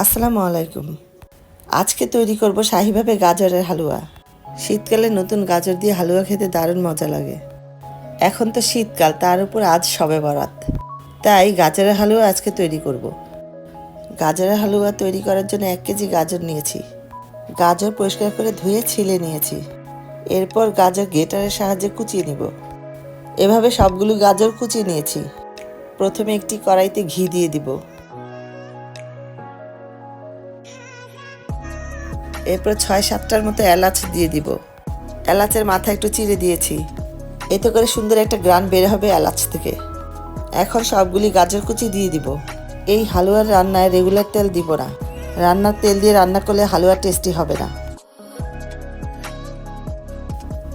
আসসালামু আলাইকুম। আজকে তৈরি করব শাহিভাবে গাজরের হালুয়া। শীতকালে নতুন গাজর দিয়ে হালুয়া খেতে দারুণ মজা লাগে। এখন তো শীতকাল, তার উপর আজ সবে বরাত। তাই গাজরের হালুয়া আজকে তৈরি করব। গাজরের হালুয়া তৈরি করার জন্য এক কেজি গাজর নিয়েছি। গাজর পরিষ্কার করে ধুয়ে ছিলে নিয়েছি। এরপর গাজর গেটারের সাহায্যে কুচিয়ে নিব। এভাবে সবগুলো গাজর কুচিয়ে নিয়েছি। প্রথমে একটি কড়াইতে ঘি দিয়ে দিব। এরপর ছয় সাতটার মতো এলাচ দিয়ে দিব। এলাচের মাথা একটু চিড়ে দিয়েছি। এতে করে সুন্দর একটা গ্রান বের হবে এলাচ থেকে। এখন সবগুলি গাজর কুচি দিয়ে দিব। এই হালুয়ার রান্নায় রেগুলার তেল দিব না। রান্নার তেল দিয়ে রান্না করলে হালুয়া টেস্টি হবে না।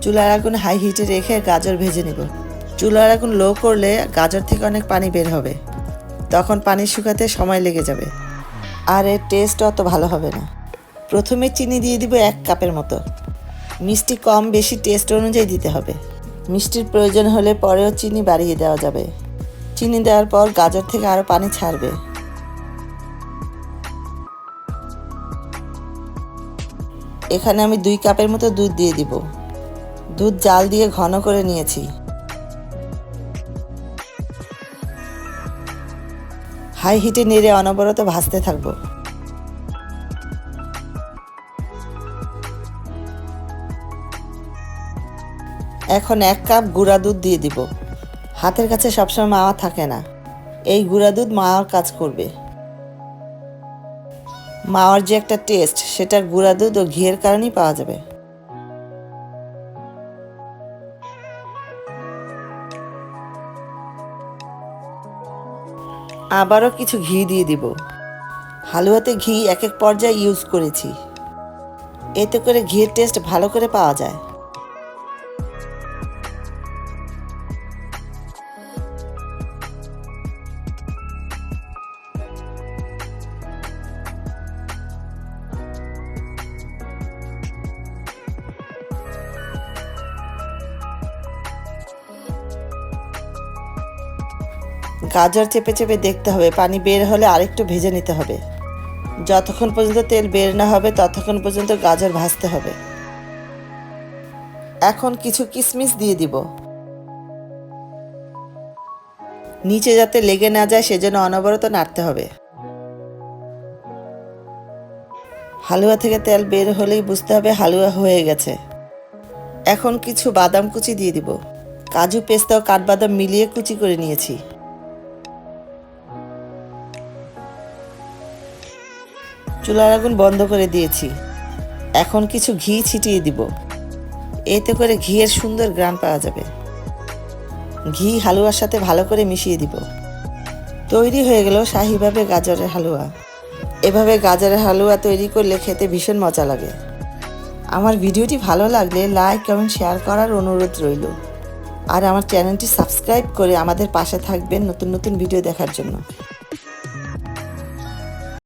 চুলার আগুন হাই হিটে রেখে গাজর ভেজে নিব। চুলার আগুন লো করলে গাজর থেকে অনেক পানি বের হবে। তখন পানি শুকাতে সময় লেগে যাবে। আর এর টেস্ট অত ভালো হবে না। প্রথমে চিনি দিয়ে দিব এক কাপের মতো। মিষ্টি কম বেশি টেস্ট অনুযায়ী দিতে হবে। মিষ্টির প্রয়োজন হলে পরেও চিনি বাড়িয়ে দেওয়া যাবে। চিনি দেওয়ার পর গাজর থেকে আরও পানি ছাড়বে। এখানে আমি দুই কাপের মতো দুধ দিয়ে দিব। দুধ জাল দিয়ে ঘন করে নিয়েছি। হাই হিটে নেড়ে অনবরত ভাজতে থাকব। এখন এক কাপ গুঁড়া দুধ দিয়ে দিব। হাতের কাছে সবসময় মাওয়া থাকে না। এই গুঁড়া দুধ মাওয়ার কাজ করবে। মাওয়ার যে একটা টেস্ট সেটা গুঁড়া দুধ ও ঘিয়ের কারণেই পাওয়া যাবে। আবারও কিছু ঘি দিয়ে দিব। হালুয়াতে ঘি এক এক পর্যায়ে ইউজ করেছি। এতে করে ঘিয়ের টেস্ট ভালো করে পাওয়া যায়। গাজর চেপে চেপে দেখতে হবে, পানি বের হলে আরেকটু ভেজে নিতে হবে। যতক্ষণ পর্যন্ত তেল বের না হবে, ততক্ষণ পর্যন্ত গাজর ভাজতে হবে। এখন কিছু কিশমিশ দিয়ে দিব। নিচে যাতে লেগে না যায়, সেজন্য অনবরত নাড়তে হবে। হালুয়া থেকে তেল বের হলেই বুঝতে হবে হালুয়া হয়ে গেছে। এখন কিছু বাদাম কুচি দিয়ে দিব। কাজু পেস্তা ও কাঠবাদাম মিলিয়ে কুচি করে নিয়েছি। চুলার আগুন বন্ধ করে দিয়েছি। এখন কিছু ঘি ছিটিয়ে দিব। এতে করে ঘিয়ের সুন্দর গ্রান পাওয়া যাবে। ঘি হালুয়ার সাথে ভালো করে মিশিয়ে দিব। তৈরি হয়ে গেল শাহিভাবে গাজরের হালুয়া। এভাবে গাজরের হালুয়া তৈরি করলে খেতে ভীষণ মজা লাগে। আমার ভিডিওটি ভালো লাগলে লাইক, কমেন্ট, শেয়ার করার অনুরোধ রইল। আর আমার চ্যানেলটি সাবস্ক্রাইব করে আমাদের পাশে থাকবেন নতুন নতুন ভিডিও দেখার জন্য।